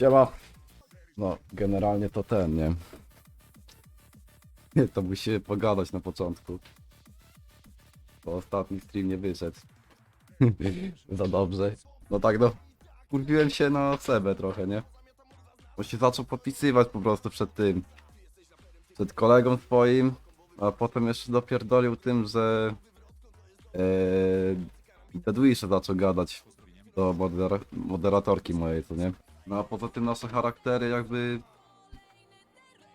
Siema. No, generalnie to ten, nie? Nie, To musimy pogadać na początku. Bo ostatni stream nie wyszedł. Za dobrze. No tak no. Kurwiłem się na Sebę trochę, nie? Bo się zaczął podpisywać po prostu przed tym. Przed kolegą swoim. A potem jeszcze dopierdolił tym, że... Eee, Deadwisha zaczął gadać do modera- moderatorki mojej, co nie? No a poza tym nasze charaktery jakby...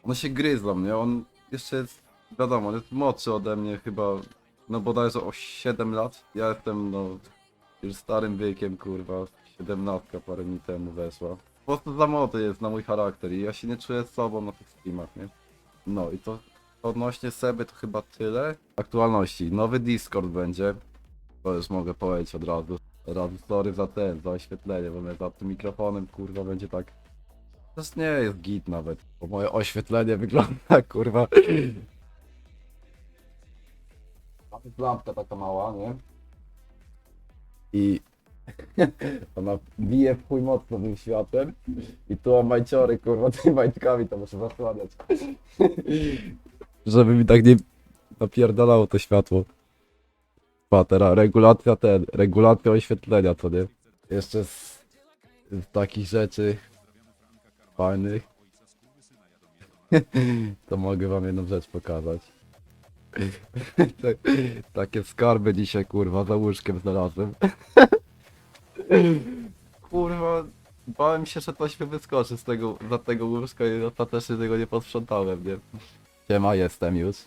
One się gryzą, nie? On jeszcze jest, wiadomo, on jest młodszy ode mnie chyba, no bodajże o 7 lat. Ja jestem, no, już starym wiekiem, kurwa, 17 parę dni temu weszła. Po prostu za młody jest na mój charakter i ja się nie czuję sobą na tych streamach, nie? No i to odnośnie Seby to chyba tyle. Aktualności, nowy Discord będzie. To już mogę powiedzieć od razu. Razu sorry za ten, za oświetlenie, bo mnie za tym mikrofonem kurwa będzie tak. To nie jest git nawet, bo moje oświetlenie wygląda kurwa. Tam jest lampka taka mała, nie? I ona bije w chuj mocno tym światłem i tu mam majciory kurwa tymi majtkami to muszę zasłaniać. Żeby mi tak nie napierdalało to światło. Patera, regulacja ten, regulacja oświetlenia, co nie? Jeszcze z, z takich rzeczy fajnych. to mogę wam jedną rzecz pokazać. Tak- Takie skarby dzisiaj kurwa za łóżkiem znalazłem. kurwa, bałem się, że coś mi wyskoczy z tego, za tego łóżka i ostatecznie tego nie posprzątałem, nie? Siema, jestem już.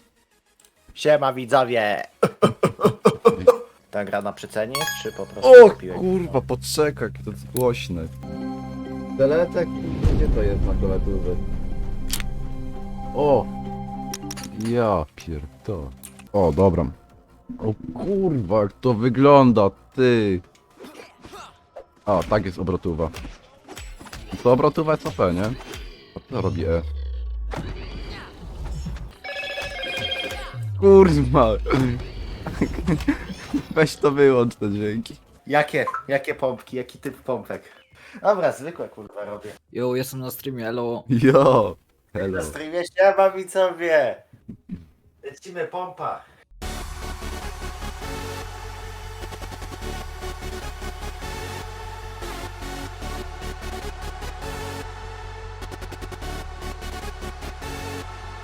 Siema widzowie! Ta gra na przecenie jest, czy po prostu O kupiłeś? kurwa, poczekaj, to jest głośne. Teletek? Gdzie to jest na klawiaturze? O! Ja pierdolę. O, dobra. O kurwa, jak to wygląda, ty! A, tak jest obrotowa. To obrotowa jest OP, nie? A co robi E? Kurwa! Weź to wyłącz te dźwięki. Jakie, jakie pompki, jaki typ pompek? Dobra, zwykłe kurwa robię. Jo, jestem na streamie, elo. Jo! Hello. Na streamie siema widzowie! Lecimy pompa!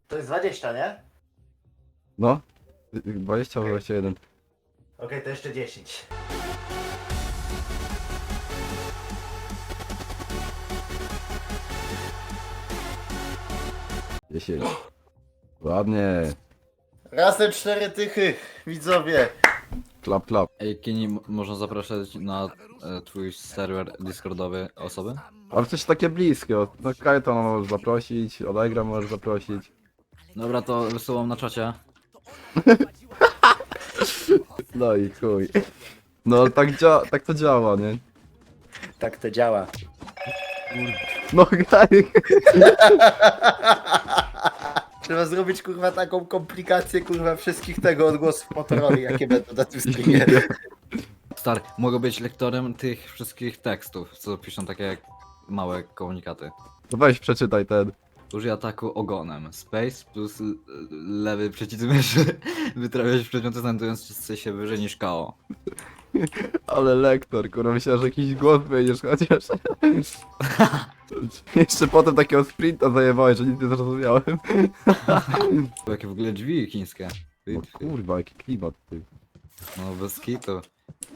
To jest 20, nie? No? 20 albo 21. Okej, to jeszcze 10. 10. Ładnie. Razem cztery tychy, widzowie! Klap, klap. Ej, Kini, m- można zapraszać na e, twój serwer Discordowy osoby? Ale coś takie bliskie. No Kajta możesz zaprosić, Allegra możesz zaprosić. Dobra, to wysyłam na czacie. No i chuj. No tak, dzia tak to działa, nie? Tak to działa. No Gaj. Trzeba zrobić kurwa taką komplikację kurwa wszystkich tego odgłosów Motorola, jakie będą na tym streamie. Stary, mogę być lektorem tych wszystkich tekstów, co piszą takie małe komunikaty. No weź przeczytaj ten. Użyj ataku ogonem. Space plus l- lewy przycisk myszy. Wytrawiać przedmioty znajdujące się wyżej niż KO. Ale lektor, kurwa, myślałem, że jakiś głos wyjdziesz chociaż. Jeszcze potem takiego sprinta zajebałeś, że nic nie zrozumiałem. Jakie w ogóle drzwi chińskie. No kurwa, jaki klimat ty. No bez kitu.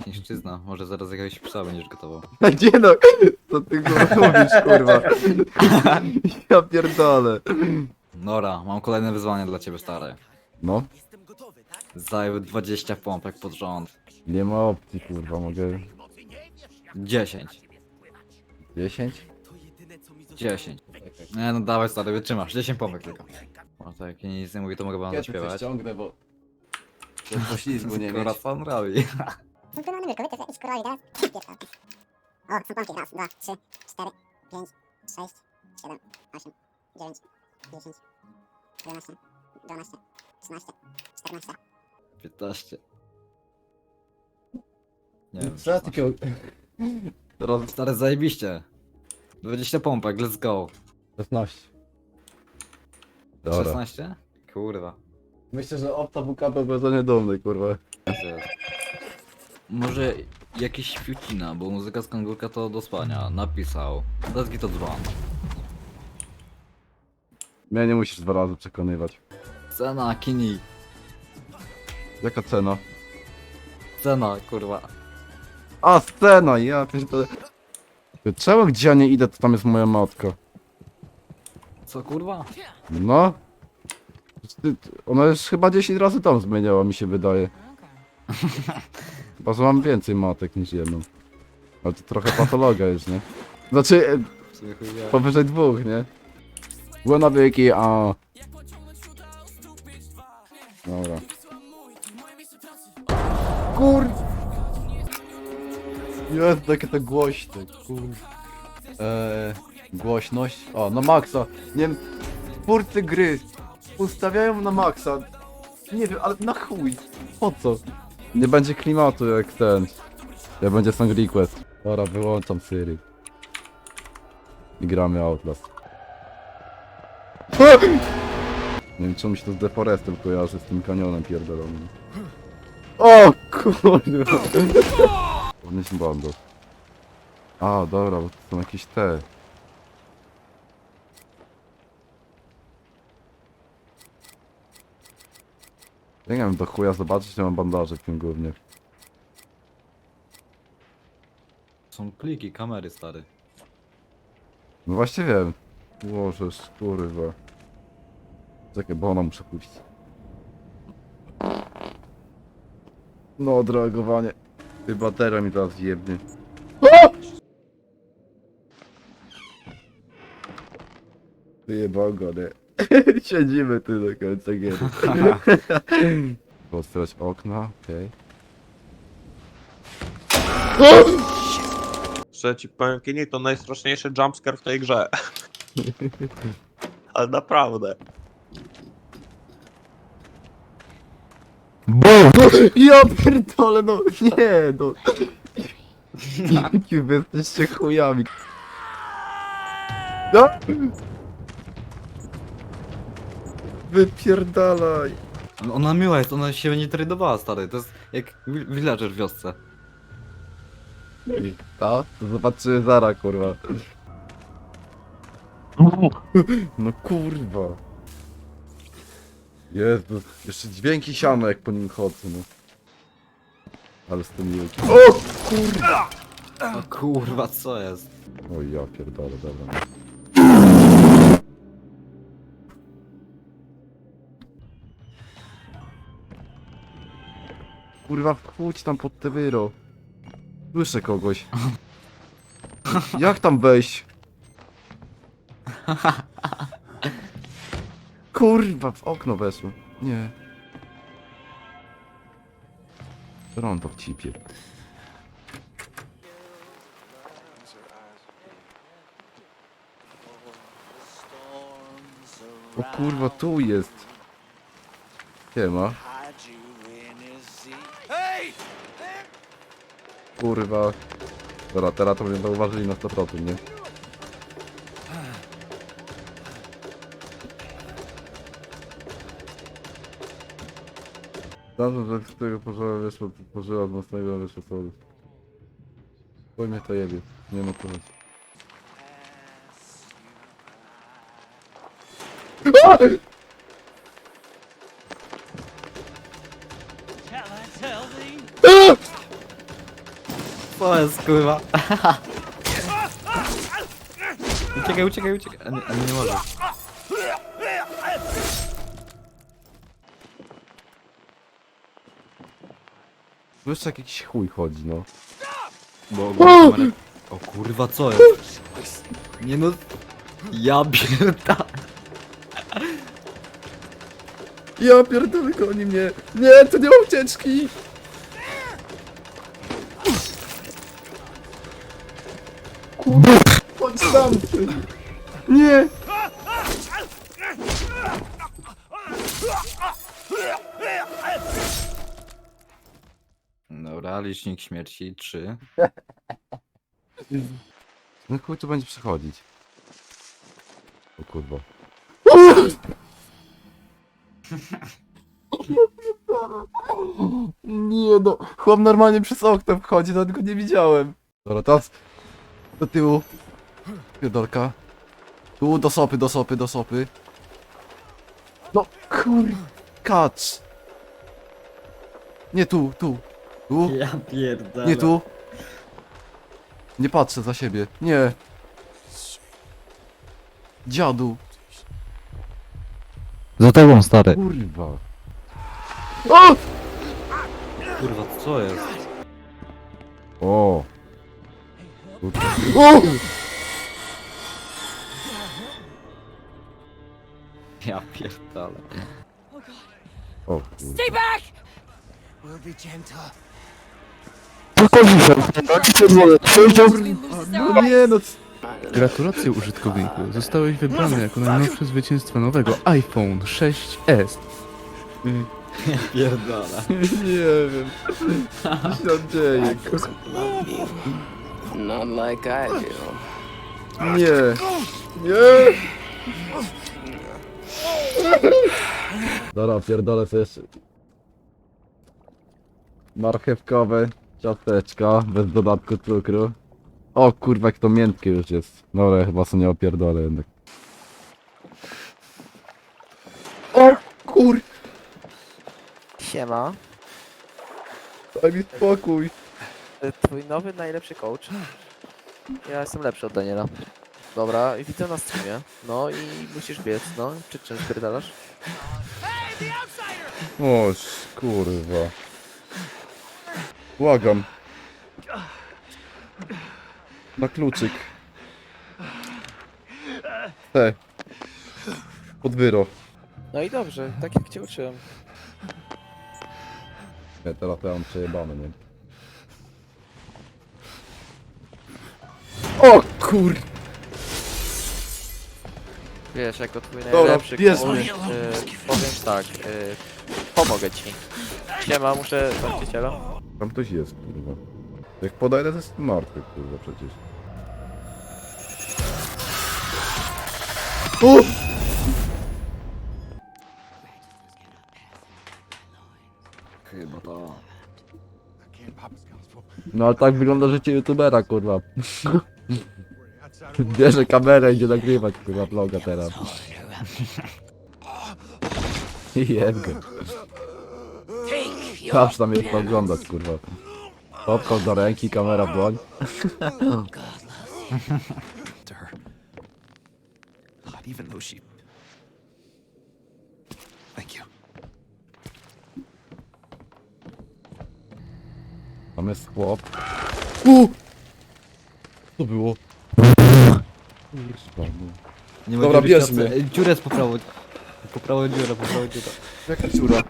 Chińszczyzna. Może zaraz jakiegoś psa będziesz gotował. Nie no, co ty kurwa mówisz, kurwa. Ja pierdolę. Nora, mam kolejne wyzwanie dla ciebie, stary. No, Zajęły 20 pompek pod rząd. nie ma opcji, kurwa, mogę 10. 10? 10. Nie no dawaj stary, wytrzymasz. 10 pompek tylko. No to jak nic nie mówi, to mogę wam zaśpiewać. ściągnę, bo... Poślizgu nie Skoro mieć. co on robi? Wykonany wielkowy test i korali raz. Pierwsza. O, są pompki. Raz, dwa, trzy, cztery, pięć, sześć, siedem, osiem, dziewięć, dziesięć, jedenaście, dwanaście, trzynaście, czternaście. 15. Nie wiem. Co takiego... Teraz Stary, zajebiście. 20 pompek, let's go. 16. Dobra. 16? Kurwa. Myślę, że opta WKP będzie niedumny, kurwa. Może jakiś Fiucina, bo muzyka z Kangurka to do spania. Napisał. Dezgi to dzwon. Mnie nie musisz dwa razy przekonywać. Cena, kini. Jaka cena? Cena, kurwa. A, scena, ja pierdolę. Czemu gdzie ja nie idę, to tam jest moja matka. Co kurwa? No. Ty- Ona już chyba 10 razy tam zmieniała, mi się wydaje. Chyba, że mam więcej matek niż jedną. Ale to trochę patologia jest, nie? Znaczy, e, powyżej dwóch, nie? Było na wieki, a... Dobra. Kur... Jest takie to głośne, kur... Eee, głośność? O, na maksa. Nie wiem, twórcy gry ustawiają na maksa. Nie wiem, ale na chuj. Po co? Nie będzie klimatu jak ten. Jak będzie song request. Dobra, wyłączam Siri. I gramy Outlast. Nie wiem czemu mi się to z Deforestem kojarzy, z tym kanionem pierdolonym. O kurwa! Podnieś bandos. A, dobra, bo to są jakieś te. Ja nie wiem, do chuja zobaczyć, że mam bandaże w tym głównie. Są pliki, kamery stary. No właśnie wiem. Możesz, kurwa. Czekaj, bo ona muszę pójść. No, odreagowanie. Ty batera mi teraz jebnie. Wyjebał go, nie? Siedzimy tu do końca giery. Otwierać okna, okej. Że ci powiem, Kini, to najstraszniejszy jumpscare w tej grze. Ale naprawdę. Ja pierdolę, no nie, no. Jakim wy jesteście chujami. No. Wypierdalaj. Ona miła jest, ona się nie tradowała stary. To jest jak wi- villager w wiosce. Ta? To zobaczymy zara, kurwa. No kurwa. Jezu, jeszcze dźwięki siano jak po nim chodzę, no. Ale z tym wielkim. O kurwa! O kurwa, co jest? Oj, ja pierdolę, dobra. Kurwa, wchódź tam pod te wyro. Słyszę kogoś. Jak tam wejść? Kurwa, w okno weszło. Nie. Rondo w cipie. O kurwa, tu jest. Siema. Kurwa. Dobra, teraz to mnie zauważyli na 100%, nie? Zawsze, że z tego pożyła wyszło, pożyła z mocnego wyszło. Chuj mnie to jebie, nie ma co Co jest kurwa? uciekaj, uciekaj, uciekaj. A nie, a nie może. Słyszę jak jakiś chuj chodzi, no. Bo kamerę... O kurwa, co jest? Nie no... Ja pierda... Ja pierdolę goni mnie! Nie, to nie ma ucieczki! Nie! Dobra, licznik śmierci 3. No chuj tu będzie przechodzić. O kurwa. Nie no, chłop normalnie przez okno wchodzi, nawet go nie widziałem. Dobra, teraz do tyłu. Pierdolka. Tu, do sopy, do sopy, do sopy. No, kur... Kacz. Nie tu, tu. Tu, Ja pierdolę. nie tu. Nie patrzę za siebie. Nie. Dziadu. Za tobą, stary. Kurwa. O! Kurwa, co jest? O. Kurwa. O! Ja pierdolę. O. Stay back! No nie no. c- Gratulacje użytkowniku. Zostałeś wybrany jako najnowsze zwycięstwo nowego iPhone 6s. Ja pierdolę. Nie wiem. Co się dzieje? Not like I do. Nie. Nie. Dobra, pierdolę sobie jeszcze. Marchewkowe ciasteczka, bez dodatku cukru. O kurwa, jak to miętkie już jest. Dobra, ja chyba sobie nie opierdolę jednak. O kur... Siema. Daj mi spokój. Twój nowy, najlepszy coach. Ja jestem lepszy od Daniela. Dobra, i widzę na streamie. No i musisz biec, no. Czy czym spierdalasz? O kurwa. Błagam. Na kluczyk. Te. Podwyro. No i dobrze, tak jak cię uczyłem. Nie, teraz ja mam przejebane, nie? O kur... Wiesz, jako twój Dobra, najlepszy bierz coach, mnie. e, powiem tak, e, pomogę ci. Siema, muszę właściciela. Tam ktoś jest, kurwa. Jak podajdę, to jest martwy, kurwa, przecież. O! Chyba to. No ale tak wygląda życie youtubera, kurwa. Bierze kamerę i idzie nagrywać, kurwa, vloga teraz. Jeb go. Jest to oglądać, kurwa. Popcorn do ręki, kamera w dłoń. even though she. Tam jest chłop. U! Co było? Kurwa, no. Nie Dobra, będzie być bierzmy. Ej, Dziurę z poprawą. Poprawą dziurę, poprawą dziurę. Jaka dziura?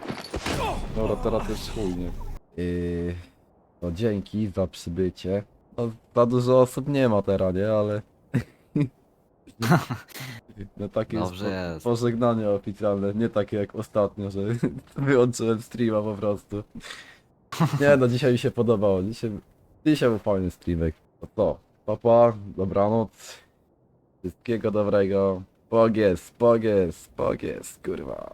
Dobra, teraz jest chuj, nie? Yy, no dzięki za przybycie. No, za dużo osób nie ma teraz, nie? Ale... No takie Dobrze jest jest. po, pożegnanie oficjalne, nie takie jak ostatnio, że wyłączyłem streama po prostu. Nie no, dzisiaj mi się podobało, dzisiaj, dzisiaj był fajny streamek. No to, papa, dobranoc, wszystkiego dobrego, pogies, pogies, pogies, kurwa.